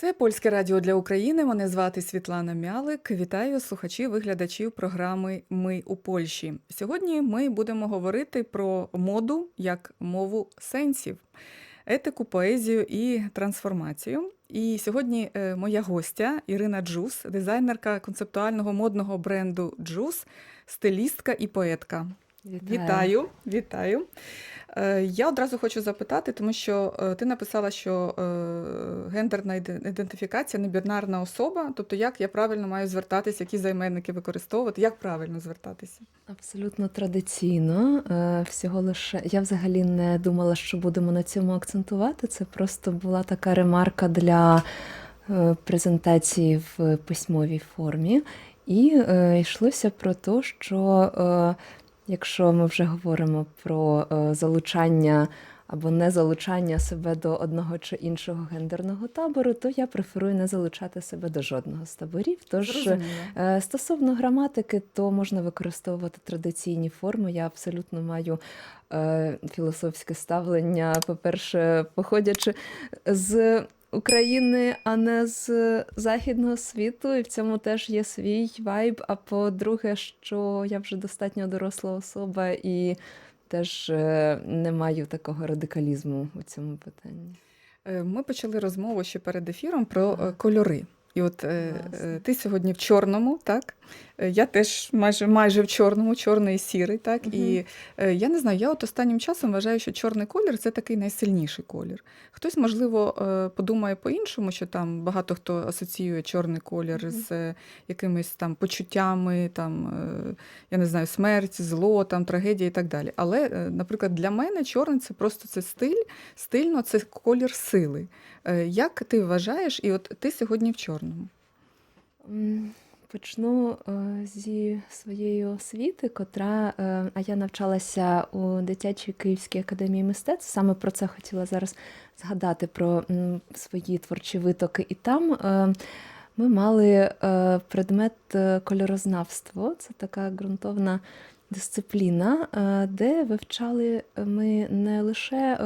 Це польське радіо для України. Мене звати Світлана Мялик. Вітаю слухачів і глядачів програми Ми у Польщі. Сьогодні ми будемо говорити про моду як мову сенсів, етику, поезію і трансформацію. І сьогодні е, моя гостя Ірина Джус, дизайнерка концептуального модного бренду Джус, стилістка і поетка. Вітаю, вітаю. Е, Я одразу хочу запитати, тому що е, ти написала, що е, гендерна ідентифікація не бінарна особа. Тобто, як я правильно маю звертатися, які займенники використовувати, як правильно звертатися? Абсолютно традиційно. Всього лише я взагалі не думала, що будемо на цьому акцентувати. Це просто була така ремарка для презентації в письмовій формі. І е, йшлося про те, що е, якщо ми вже говоримо про е, залучання або не залучання себе до одного чи іншого гендерного табору, то я преферую не залучати себе до жодного з таборів. Тож Зрозуміло. Е, Стосовно граматики, то можна використовувати традиційні форми. Я абсолютно маю е, філософське ставлення, по-перше, походячи з України, а не з західного світу, і в цьому теж є свій вайб. А по-друге, що я вже достатньо доросла особа і теж е, не маю такого радикалізму у цьому питанні. Е, Ми почали розмову ще перед ефіром про е, кольори. І от Власне. ти сьогодні в чорному, так? Е, Я теж майже майже в чорному, чорний і сірий, так? Мгм. І е, я не знаю, я от останнім часом вважаю, що чорний колір це такий найсильніший колір. Хтось, можливо, е, подумає по-іншому, що там багато хто асоціює чорний колір Мгм. з якимись там почуттями, там, я не знаю, смерть, зло, там, трагедія і так далі. Але, наприклад, для мене чорний це просто це стиль, стильно це колір сили. Як ти вважаєш, і от ти сьогодні в чорному? Почну е, зі своєї освіти, котра, е, а я навчалася у дитячій Київській академії мистецтв. Саме про це хотіла зараз згадати про свої творчі витоки. І там е, ми мали предмет кольорознавство. Це така ґрунтовна дисципліна, де вивчали ми не лише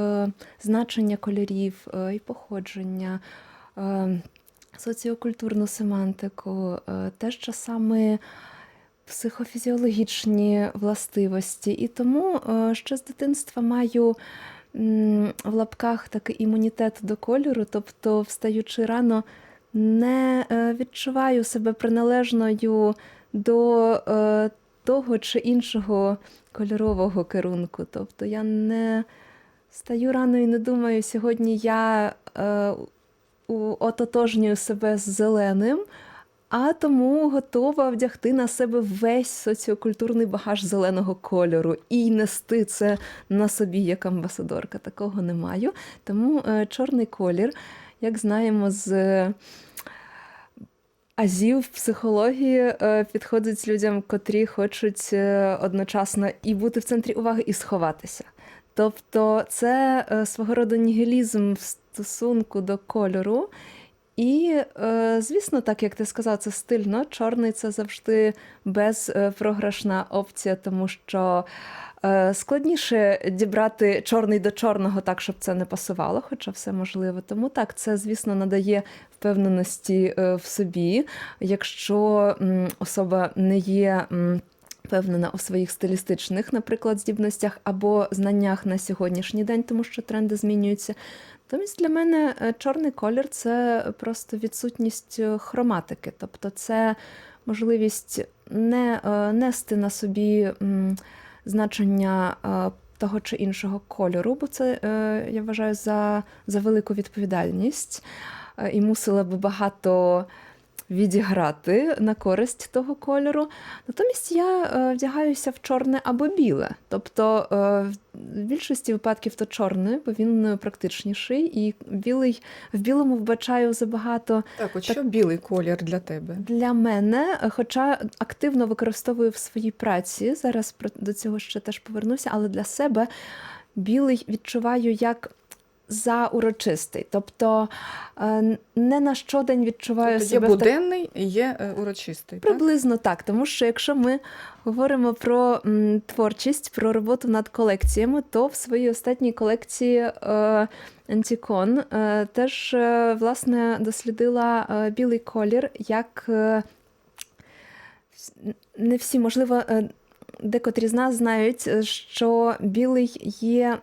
значення кольорів і походження. Соціокультурну семантику, е, теж часами психофізіологічні властивості. І тому е, ще з дитинства маю в лапках такий імунітет до кольору, тобто, встаючи рано, не е, відчуваю себе приналежною до того чи іншого кольорового керунку. Тобто я не стаю рано і не думаю, сьогодні я ототожнюю себе з зеленим, а тому готова вдягти на себе весь соціокультурний багаж зеленого кольору і нести це на собі як амбасадорка. Такого не маю. Тому е, чорний колір, як знаємо, з е, азів психології е, підходить людям, котрі хочуть одночасно і бути в центрі уваги, і сховатися. Тобто це свого роду нігілізм стосунку до кольору. І, е, звісно, так як ти сказав, це стильно. Чорний це завжди безпрограшна опція, тому що е, складніше дібрати чорний до чорного так, щоб це не пасувало, хоча все можливо. Тому так, це, звісно, надає впевненості е, в собі, якщо особа не є. Впевнена у своїх стилістичних, наприклад, здібностях або знаннях на сьогоднішній день, тому що тренди змінюються. Натомість для мене е, чорний колір це просто відсутність е, хроматики, тобто це можливість не е, нести на собі значення того чи іншого кольору, бо це я вважаю за, за велику відповідальність і мусила би багато відіграти на користь того кольору. Натомість я вдягаюся в чорне або біле. Тобто в більшості випадків то чорне, бо він е, практичніший, і білий в білому вбачаю забагато Так, от Так. що білий колір для тебе? для мене, е, хоча активно використовую в своїй праці. Зараз до цього ще теж повернуся, але для себе білий відчуваю як за урочистий. Тобто е, не на щодень відчуваю Тобто є себе так- буденний і є е, урочистий. Приблизно так, тому що якщо ми говоримо про творчість, про роботу над колекціями, то в своїй останній колекції Антікон е, теж власне дослідила білий колір як не всі, можливо, декотрі з нас знають, що білий є.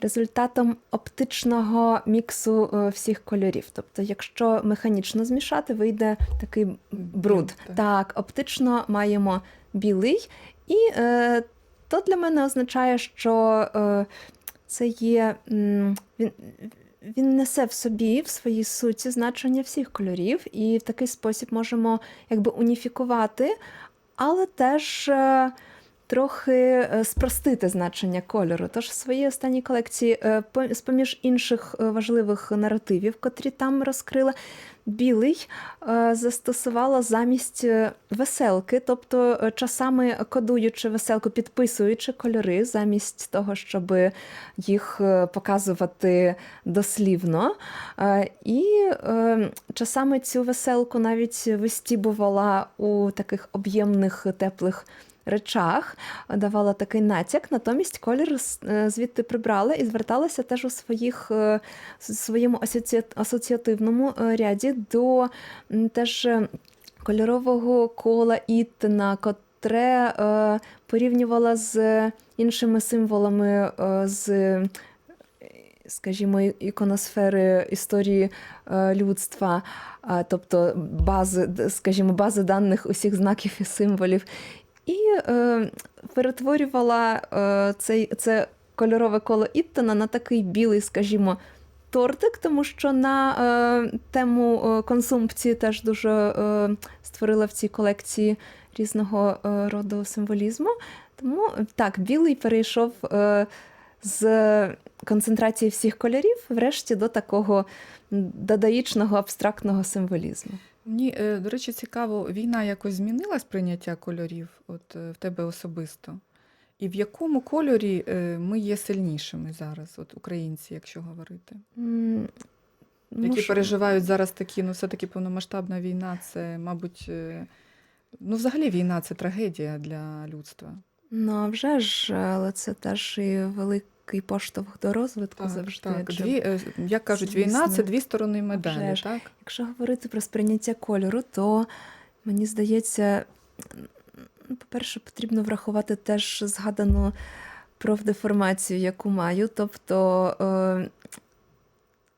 Результатом оптичного міксу е, всіх кольорів. Тобто, якщо механічно змішати, вийде такий бруд. так. Так, оптично маємо білий, і е, то для мене означає, що е, це є. м, Він, він несе в собі, в своїй суті, значення всіх кольорів, і в такий спосіб можемо якби уніфікувати, але теж. Трохи е, спростити значення кольору. Тож в своїй останній колекції, е, по- з-поміж інших е, важливих наративів, котрі там розкрила, білий застосувала замість веселки, тобто часами кодуючи веселку, підписуючи кольори, замість того, щоб їх показувати дослівно. І часами цю веселку навіть вистібувала у таких об'ємних теплих. Речах давала такий натяк, натомість колір е, звідти прибрала і зверталася теж у своїх е, своєму асоціативному е, ряді до теж кольорового кола Іттена, котре е, порівнювала з іншими символами з. Скажімо, іконосфери історії людства, тобто бази, скажімо, бази даних усіх знаків і символів, і е, перетворювала е, цей, це кольорове коло Іттона на такий білий, скажімо, тортик, тому що на е, тему е, консумпції теж дуже е, створила в цій колекції різного е, роду символізму. Тому так, білий перейшов е, з концентрації всіх кольорів, врешті до такого дадаїчного абстрактного символізму. Мені, е, до речі, цікаво, війна якось змінила сприйняття кольорів от, е, в тебе особисто? І в якому кольорі е, ми є сильнішими зараз, от українці, якщо говорити? М, Які мушу- переживають зараз такі, ну все-таки повномасштабна війна, це, мабуть, е, ну взагалі війна це трагедія для людства. Ну, а вже ж, але це теж і великий поштовх до розвитку завжди. так. Дві, е, як кажуть, війна це дві сторони медалі, вже так? якщо говорити про сприйняття кольору, то мені здається, ну, по-перше, потрібно врахувати теж згадану профдеформацію, яку маю. Тобто е,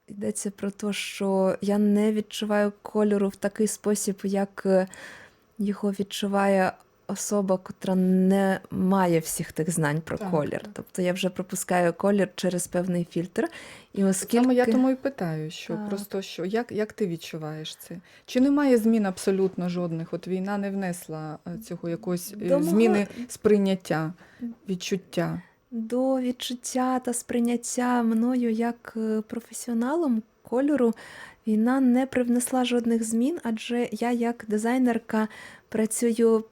йдеться про те, що я не відчуваю кольору в такий спосіб, як його відчуває особа, котра не має всіх тих знань про Так, колір. так. Тобто я вже пропускаю колір через певний фільтр. І оскільки... Саме я тому і питаю, що Так. просто що як, як ти відчуваєш це? Чи немає змін абсолютно жодних? От війна не внесла е, цього якоїсь е, До мого- зміни сприйняття, відчуття. До відчуття та сприйняття мною як е, професіоналом кольору війна не привнесла жодних змін, адже я як дизайнерка працюю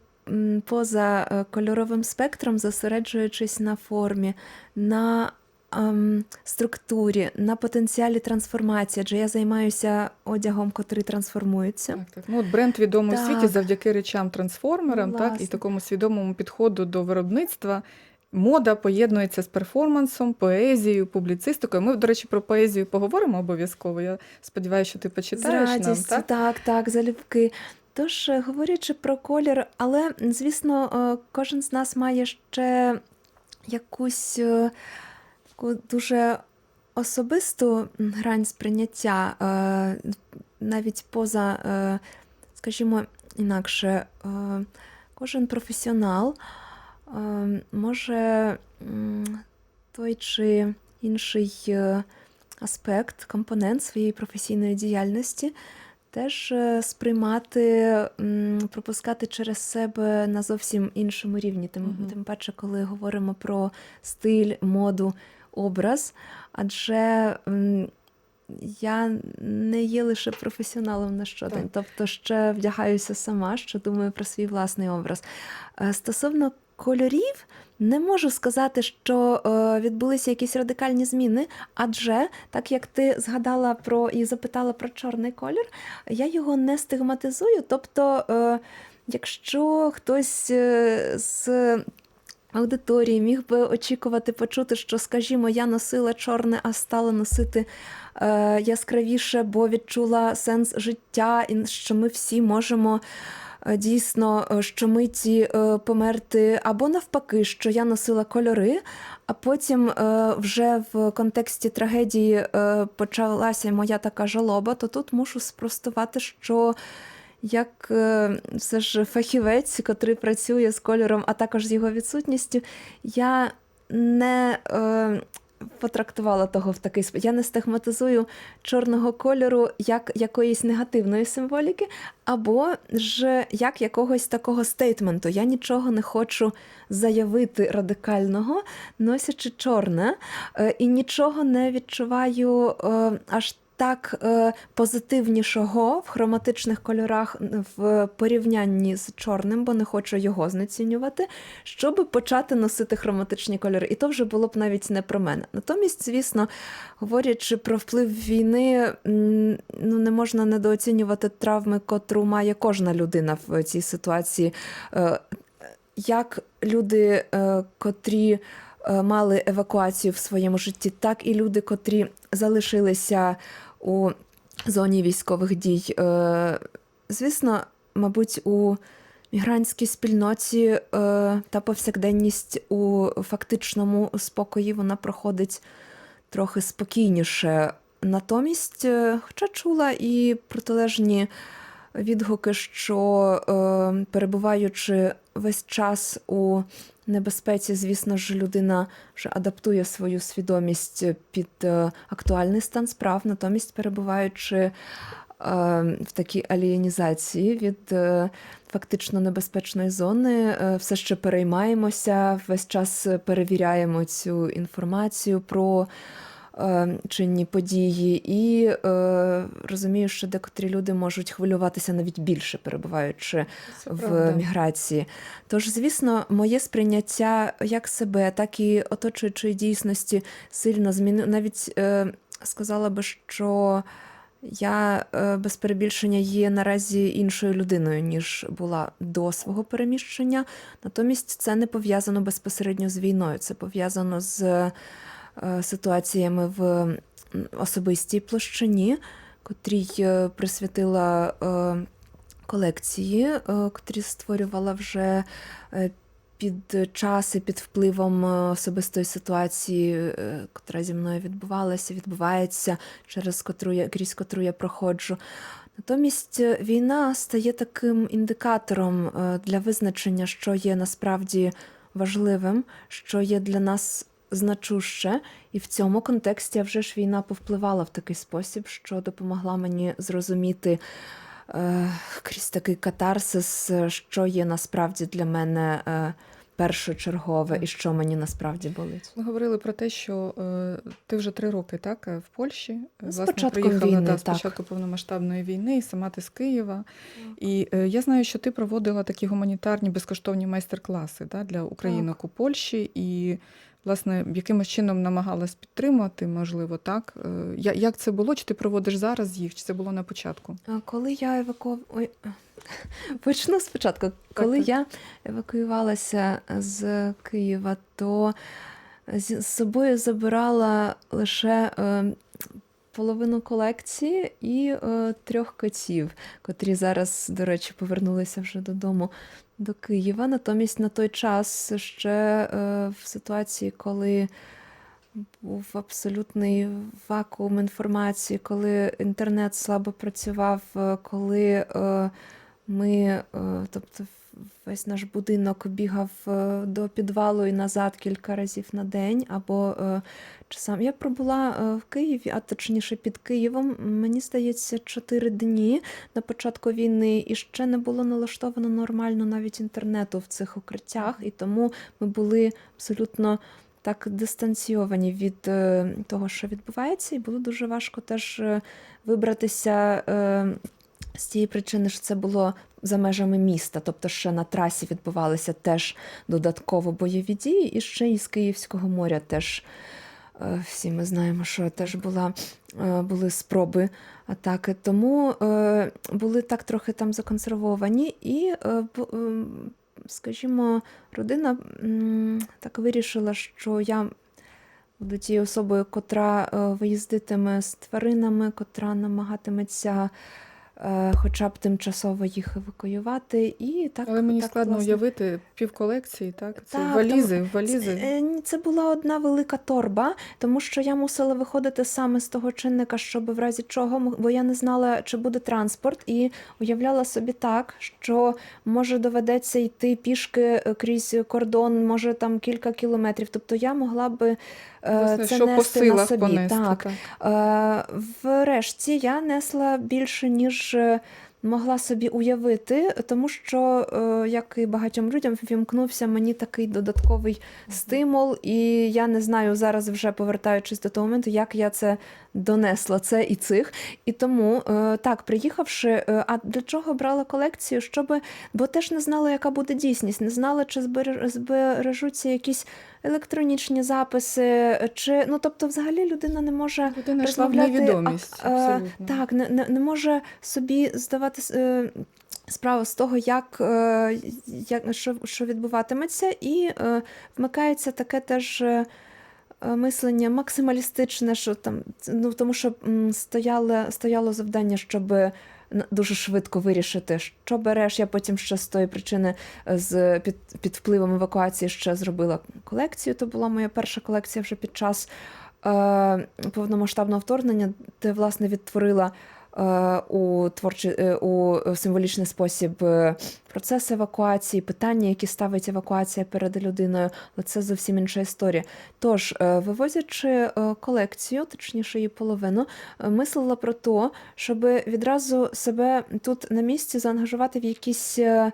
поза е, кольоровим спектром, зосереджуючись на формі, на ем, структурі, на потенціалі трансформації, адже я займаюся одягом, котрий трансформується. Так, так. Ну, от бренд відомий у світі завдяки речам трансформерам, так, і такому свідомому підходу до виробництва. Мода поєднується з перформансом, поезією, публіцистикою. Ми, до речі, про поезію поговоримо обов'язково. Я сподіваюся, що ти З почитаєш нам. Так? так, так, залюбки. Тож, е, говорячи про колір, але, звісно, е, кожен з нас має ще якусь е, таку дуже особисту грань сприйняття, навіть поза, скажімо, інакше, кожен професіонал може той чи інший аспект, компонент своєї професійної діяльності теж е, сприймати, пропускати через себе на зовсім іншому рівні. Тим, Мгм. тим паче, коли говоримо про стиль, моду, образ, адже я не є лише професіоналом на щодень, тобто ще вдягаюся сама, ще думаю про свій власний образ. Е, Стосовно кольорів, Не можу сказати, що е, відбулися якісь радикальні зміни, адже так як ти згадала про і запитала про чорний колір, я його не стигматизую. Тобто, е, якщо хтось е, з аудиторії міг би очікувати почути, що, скажімо, я носила чорне, а стала носити яскравіше, бо відчула сенс життя, і що ми всі можемо. Е, Дійсно, е, щомиті е, померти, або навпаки, що я носила кольори, а потім вже в контексті трагедії почалася моя така жалоба, то тут мушу спростувати, що як все ж фахівець, котрий працює з кольором, а також з його відсутністю, я не е, потрактувала того в такий спосіб. Я не стигматизую чорного кольору як якоїсь негативної символіки, або ж як якогось такого стейтменту. Я нічого не хочу заявити радикального, носячи чорне, е, і нічого не відчуваю е, аж так е, позитивнішого в хроматичних кольорах в порівнянні з чорним, бо не хочу його знецінювати, щоб почати носити хроматичні кольори. І то вже було б навіть не про мене. Натомість, звісно, говорячи про вплив війни, ну не можна недооцінювати травми, котру має кожна людина в цій ситуації. Е, Як люди, е, котрі мали евакуацію в своєму житті, так і люди, котрі залишилися у зоні військових дій. Е, Звісно, мабуть, у мігрантській спільноті е, та повсякденність у фактичному спокої вона проходить трохи спокійніше. Натомість, е, хоча чула і протилежні відгуки, що перебуваючи весь час у небезпеці, звісно ж, людина вже адаптує свою свідомість під е, актуальний стан справ, натомість перебуваючи е, в такій алієнізації від е, фактично небезпечної зони, е, все ще переймаємося, весь час перевіряємо цю інформацію про е, чинні події, і е, розумію, що декотрі люди можуть хвилюватися навіть більше, перебуваючи Це в правда. міграції. Тож, звісно, моє сприйняття як себе, так і оточуючої дійсності сильно змінило. Навіть е, сказала би, що я е, без перебільшення є наразі іншою людиною, ніж була до свого переміщення. Натомість це не пов'язано безпосередньо з війною, це пов'язано з е, ситуаціями в особистій площині, котрій е, присвятила е, колекції, е, котрі створювала вже е, під час і під впливом е, особистої ситуації, е, котра зі мною відбувалася, відбувається, через котру я крізь котру я проходжу. Натомість е, війна стає таким індикатором е, для визначення, що є насправді важливим, що є для нас значуще, і в цьому контексті вже ж війна повпливала в такий спосіб, що допомогла мені зрозуміти е, крізь такий катарсис, що є насправді для мене е, першочергове і що мені насправді болить. Ми говорили про те, що е, ти вже три роки так в Польщі. З Власне, приїхала війни, да, з так. початку повномасштабної війни, і сама ти з Києва. І е, я знаю, що ти проводила такі гуманітарні безкоштовні майстер-класи да, для українок у Польщі, і власне якимось чином намагалась підтримати, можливо, так. Е, я- Як це було? Чи ти проводиш зараз їх? Чи це було на початку? Коли я еваку... Ой, почну спочатку. Коли так. я евакуювалася з Києва, то з з собою забирала лише е, половину колекції і е, трьох котів, котрі зараз, до речі, повернулися вже додому до Києва. Натомість на той час ще е, в ситуації, коли був абсолютний вакуум інформації, коли інтернет слабо працював, е, коли е, ми, е, тобто весь наш будинок бігав е, до підвалу і назад кілька разів на день, або е, чи сам я пробула е, в Києві, а точніше під Києвом, мені здається, чотири дні на початку війни, і ще не було налаштовано нормально навіть інтернету в цих укриттях, і тому ми були абсолютно так дистанційовані від того, що відбувається, і було дуже важко теж вибратися. З тієї причини, що це було за межами міста, тобто ще на трасі відбувалися теж додатково бойові дії, і ще із Київського моря теж е, всі ми знаємо, що теж була, е, були спроби атаки. Тому е, були так трохи там законсервовані, і, скажімо, родина так вирішила, що я буду тією особою, котра виїздитиме з тваринами, котра намагатиметься хоча б тимчасово їх евакуювати. І так, Але мені так, складно власне, уявити півколекції, так? Це Так, валізи, тому- валізи. Це, е, це була одна велика торба, тому що я мусила виходити саме з того чинника, щоб в разі чого, бо я не знала, чи буде транспорт, і уявляла собі так, що може доведеться йти пішки е, крізь кордон, може там кілька кілометрів. Тобто я могла би е, Власне, це що по нести на собі. понести. так. так. Е, Врешті я несла більше, ніж е, могла собі уявити, тому що, е, як і багатьом людям, вімкнувся мені такий додатковий стимул, і я не знаю зараз, вже повертаючись до того моменту, як я це донесла, це і цих. І тому, е, так, приїхавши, а для чого брала колекцію? Щоби, бо теж не знала, яка буде дійсність, не знала, чи збережуться якісь електронічні записи, чи ну тобто, взагалі людина не може Людина розмовляти, невідомість. а- абсолютно. так, не, не, не може собі здавати е, справу з того, як, е, як що, що відбуватиметься, і е, вмикається таке теж. е, Мислення максималістичне, що там ну тому, що м, стояло, стояло завдання, щоб дуже швидко вирішити, що береш. Я потім ще з тої причини е, з під, під впливом евакуації ще зробила колекцію. То була моя перша колекція вже під час е, повномасштабного вторгнення, де власне відтворила у творчий е, у символічний спосіб е, процес евакуації, питання, які ставить евакуація перед людиною, але це зовсім інша історія. Тож, е, вивозячи е, колекцію, точніше її половину, е, мислила про те, щоб відразу себе тут на місці заангажувати в якісь. е,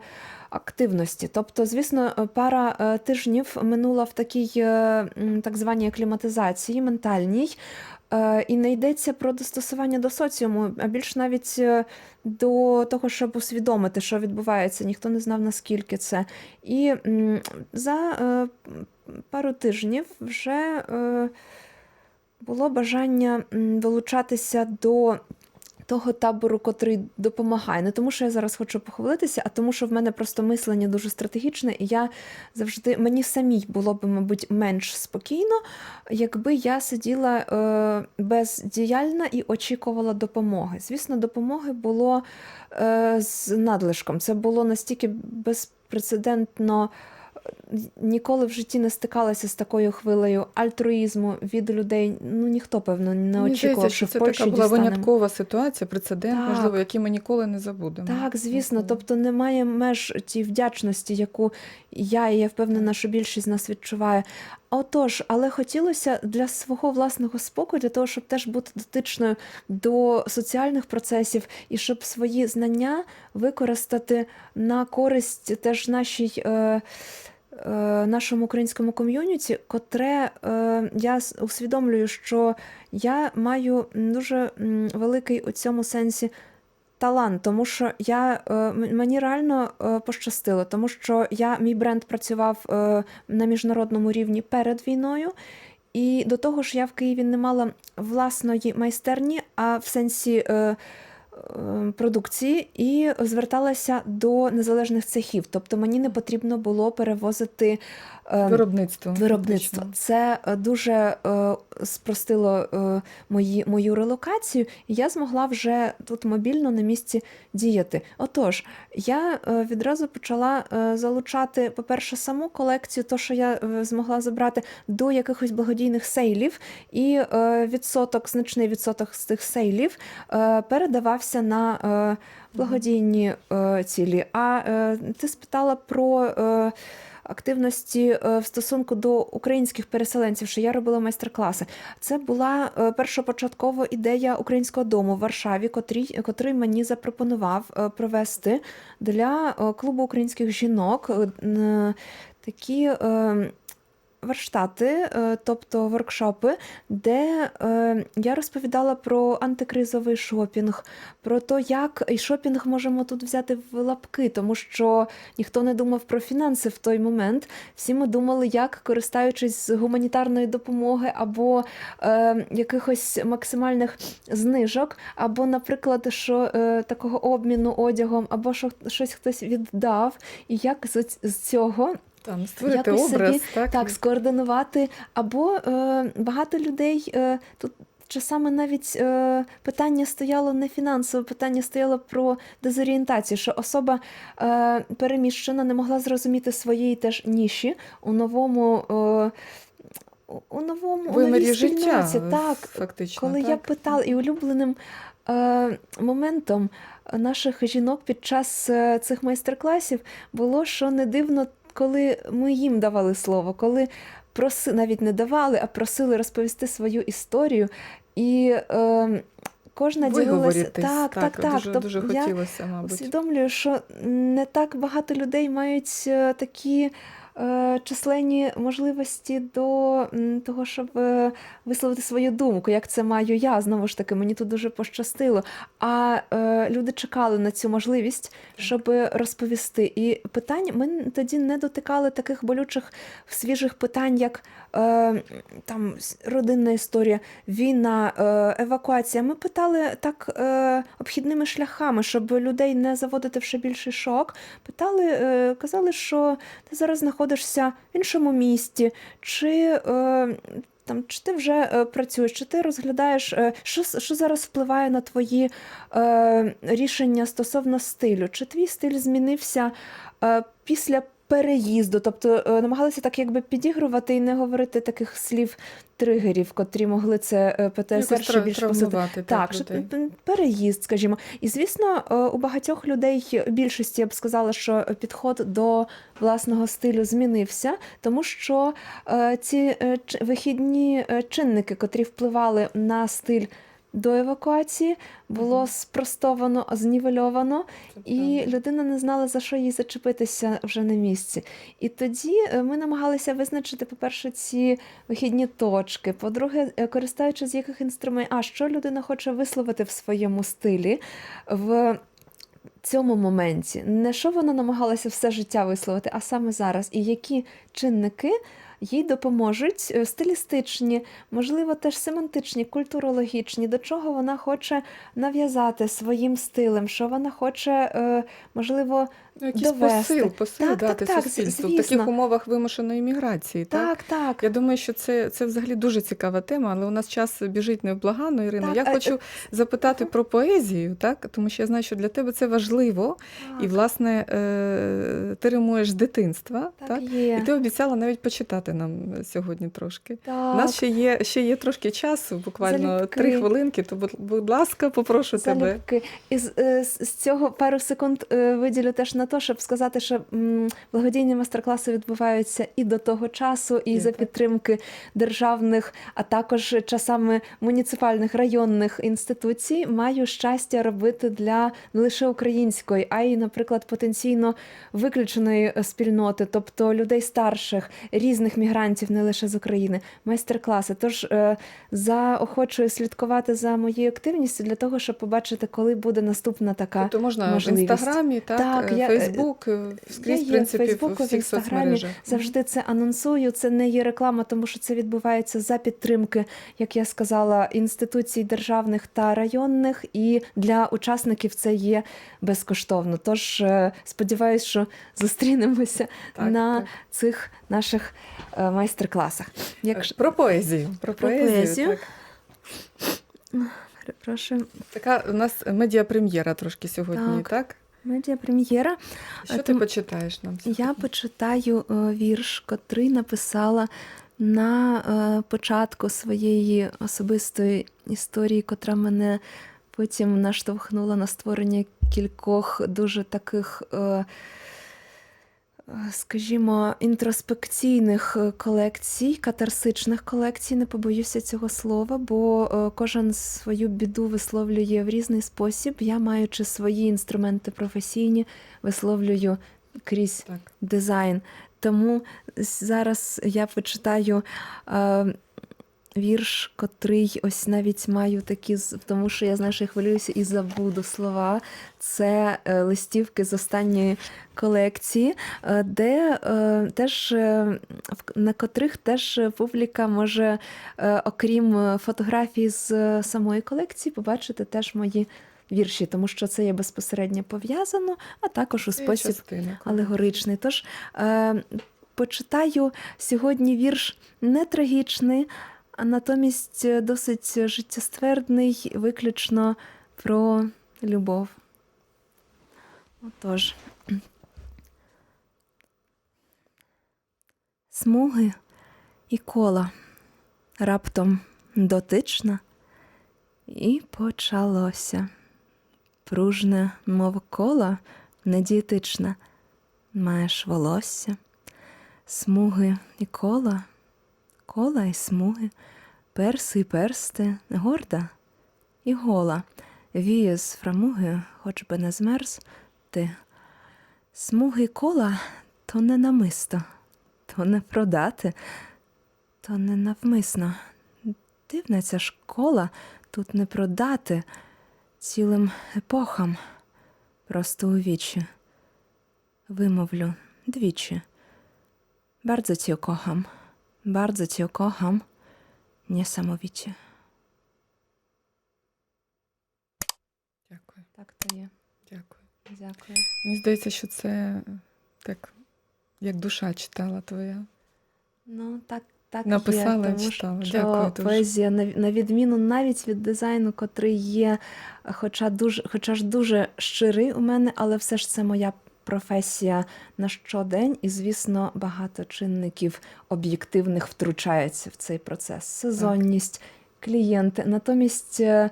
Активності, тобто, звісно, е, пара е, тижнів минула в такій е, так званій акліматизації ментальній, Е, І не йдеться про достосування до соціуму, а більш навіть е, до того, щоб усвідомити, що відбувається. Ніхто не знав, наскільки це. І за е, пару тижнів вже е, було бажання долучатися до. Того табору, котрий допомагає. Не тому, що я зараз хочу похвалитися, а тому, що в мене просто мислення дуже стратегічне, і я завжди мені самій було б, мабуть, менш спокійно, якби я сиділа е, бездіяльна і очікувала допомоги. Звісно, допомоги було е, з надлишком. Це було настільки безпрецедентно. Ніколи в житті не стикалася з такою хвилею альтруїзму від людей. Ну ніхто, певно, не очікував, що що це Польщі така була дістанемо. виняткова ситуація, прецедент, Так. можливо, який ми ніколи не забудемо. Так, звісно. Ніколи. Тобто немає меж тій вдячності, яку я і я впевнена, що більшість з нас відчуває. Отож, але хотілося для свого власного спокою, для того, щоб теж бути дотичною до соціальних процесів і щоб свої знання використати на користь теж нашій. Е, Нашому українському ком'юніті, котре е, я усвідомлюю, що я маю дуже великий у цьому сенсі талант, тому що я е, мені реально е, пощастило, тому що я мій бренд працював е, на міжнародному рівні перед війною. І до того ж, я в Києві не мала власної майстерні, а в сенсі е, е, продукції, і зверталася до незалежних цехів. Тобто мені не потрібно було перевозити Виробництво. Виробництво. Це е, дуже е, спростило е, мої, мою релокацію, і я змогла вже тут мобільно на місці діяти. Отож, я відразу почала залучати, по-перше, саму колекцію, то, що я змогла забрати до якихось благодійних сейлів, і відсоток, значний відсоток з цих сейлів передавався на благодійні цілі. А ти спитала про. Активності е, в стосунку до українських переселенців, що я робила майстер-класи. Це була е, першопочаткова ідея українського дому в Варшаві, котрий, котрий мені запропонував е, провести для клубу українських жінок такі. Верштати, е, тобто воркшопи, де е, я розповідала про антикризовий шопінг, про те, як і шопінг можемо тут взяти в лапки, тому що ніхто не думав про фінанси в той момент. Всі ми думали, як користуючись гуманітарної допомоги або е, якихось максимальних знижок, або, наприклад, що такого обміну одягом, або що щось хтось віддав, і як з цього Там створити Якось собі, так? так скоординувати. Або е, багато людей е, тут. Часами навіть е, питання стояло не фінансове, питання стояло про дезорієнтацію, що особа е, переміщена не могла зрозуміти своєї теж ніші у новому, е, у новому у новій життя. Так, фактично. коли так? я питала, і улюбленим е, моментом наших жінок під час е, цих майстер-класів було, що не дивно, коли ми їм давали слово, коли проси, навіть не давали, а просили розповісти свою історію. І е, кожна ділилася. так, Так, так, так. Дуже, Тобто дуже я хотілося, мабуть. усвідомлюю, що не так багато людей мають е, такі численні можливості до того, щоб е, висловити свою думку, як це маю я. Знову ж таки, мені тут дуже пощастило. А е, люди чекали на цю можливість, щоб розповісти. І питань ми тоді не дотикали таких болючих свіжих питань, як е, там родинна історія, війна, е, евакуація. Ми питали так е, обхідними шляхами, щоб людей не заводити в ще більший шок. Питали, е, казали, що ти зараз знаходишся в іншому місті, чи. Там, чи ти вже е, працюєш, чи ти розглядаєш, е, що, що зараз впливає на твої е, рішення стосовно стилю? Чи твій стиль змінився е, після переїзду? Тобто е, намагалися так якби підігрувати і не говорити таких слів тригерів, котрі могли це е, ПТСР ще більш посити. Так, так, що переїзд, скажімо. І звісно, е, у багатьох людей, більшості я б сказала, що підход до власного стилю змінився, тому що ці вихідні чинники, котрі впливали на стиль до евакуації, було спростовано, знівельовано, і людина не знала, за що їй зачепитися вже на місці. І тоді е, ми намагалися визначити, по-перше, ці вихідні точки. По-друге, е, користуючись яких інструментів, а що людина хоче висловити в своєму стилі в цьому моменті. Не що вона намагалася все життя висловити, а саме зараз. І які чинники. Їй допоможуть е, стилістичні, можливо, теж семантичні, культурологічні, до чого вона хоче нав'язати своїм стилем, що вона хоче, е, можливо, Ну, якийсь довести. посил, посил Так, так, дати так, суспільству в таких умовах вимушеної міграції. Так? так, так. Я думаю, що це, це взагалі дуже цікава тема, але у нас час біжить невблаганно, Ірина. Так, Я а, хочу е, запитати про поезію, так? тому що я знаю, що для тебе це важливо. І, власне, е, ти римуєш з дитинства, так? так, є. І ти обіцяла навіть почитати нам сьогодні трошки. Так. У нас ще є, ще є трошки часу, буквально Залюбки. три хвилинки, то, будь, будь ласка, попрошу тебе. І з, е, з цього пару секунд е, виділю теж на те, щоб сказати, що благодійні майстер-класи відбуваються і до того часу, і Є, за підтримки державних, а також часами муніципальних районних інституцій. Маю щастя робити для не лише української, а й, наприклад, потенційно виключеної е, спільноти, тобто людей старших, різних мігрантів, не лише з України, майстер-класи. Тож е, заохочую слідкувати за моєю активністю для того, щоб побачити, коли буде наступна така. Тобто можна можливість. в інстаграмі, так, Так, е, я, Фейсбук, е, скрізь, в принципі, Фейсбуку, в всіх соцмережах. Завжди це анонсую. Це не є реклама, тому що це відбувається за підтримки, як я сказала, інституцій державних та районних, і для учасників це є безкоштовно. Тож е, сподіваюся, що зустрінемося Так, на так. цих наших е, майстер-класах. Якщо Про поезію. Про, Про поезію. поезію. Так. перепрошую, Така у нас медіапрем'єра трошки сьогодні, так? Так. Медіа-прем'єра. Що А ти почитаєш нам? Я почитаю е, вірш, котрий написала на е, початку своєї особистої історії, котра мене потім наштовхнула на створення кількох дуже таких. Скажімо, інтроспекційних е, колекцій, катарсичних колекцій, не побоюся цього слова, бо е, кожен свою біду висловлює в різний спосіб. Я, маючи свої інструменти професійні, висловлюю крізь Так. дизайн. тому зараз я почитаю е, вірш, котрий ось навіть маю такі, тому що я знаю, що я хвилююся і забуду слова. Це е, листівки з останньої колекції, е, де е, теж на котрих теж публіка може, окрім фотографій з самої колекції, побачити теж мої вірші, тому що це є безпосередньо пов'язано, а також у спосіб алегоричний. Тож е, почитаю сьогодні вірш не трагічний, а натомість е, досить життєствердний, виключно про любов. Отож. Смуги і кола раптом дотична, і почалося. Пружне, мов кола, недієтична, маєш волосся, смуги і кола, кола і смуги, перси і персти, горда і гола, віє з фрамуги, хоч би не змерз ти. Смуги кола то не намисто, то не продати, то не навмисно. Дивна ця школа тут не продати цілим епохам, просто у вічі. Вимовлю двічі. Bardzo cię kocham, bardzo cię kocham, niesamowicie. Дякую. Так то є. Дякую. Дякую. Мені здається, що це так, як душа читала твоя. Ну, так, так Написала є, тому читала. що Дякую дуже. поезія, на, на відміну навіть від дизайну, котрий є, хоча, дуже, хоча ж дуже щирий у мене, але все ж це моя професія на щодень, і, звісно, багато чинників об'єктивних втручаються в цей процес. Сезонність, клієнти. Натомість е,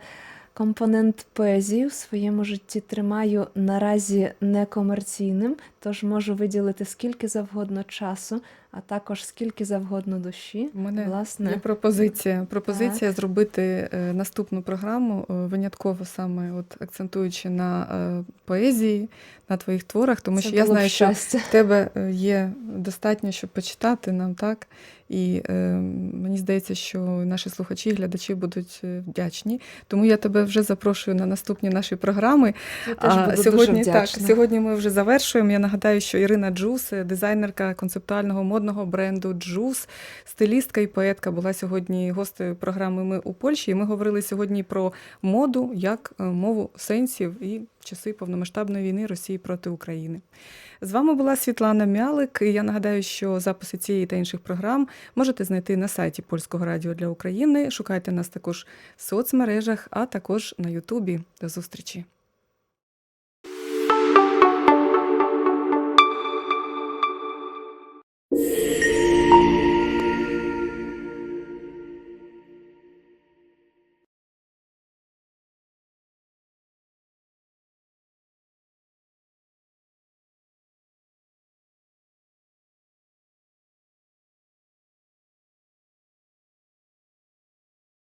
компонент поезії в своєму житті тримаю наразі некомерційним, тож можу виділити скільки завгодно часу, а також скільки завгодно душі. У мене Власне, Є пропозиція. Пропозиція зробити е, наступну програму е, винятково саме от акцентуючи на е, поезії, на твоїх творах, тому це що я знаю, що в тебе є достатньо, щоб почитати нам, так? І е, мені здається, що наші слухачі і глядачі будуть вдячні. Тому я тебе вже запрошую на наступні наші програми. Я теж А, буду сьогодні дуже так, сьогодні ми вже завершуємо. Я нагадаю, що Ірина Джус, дизайнерка концептуального модного бренду Джус, стилістка і поетка, була сьогодні гостею програми Ми у Польщі. І ми говорили сьогодні про моду як е, мову сенсів і часи повномасштабної війни Росії проти України. З вами була Світлана Мялик. І я нагадаю, що записи цієї та інших програм можете знайти на сайті Польського радіо для України. Шукайте нас також в соцмережах, а також на Ютубі. До зустрічі!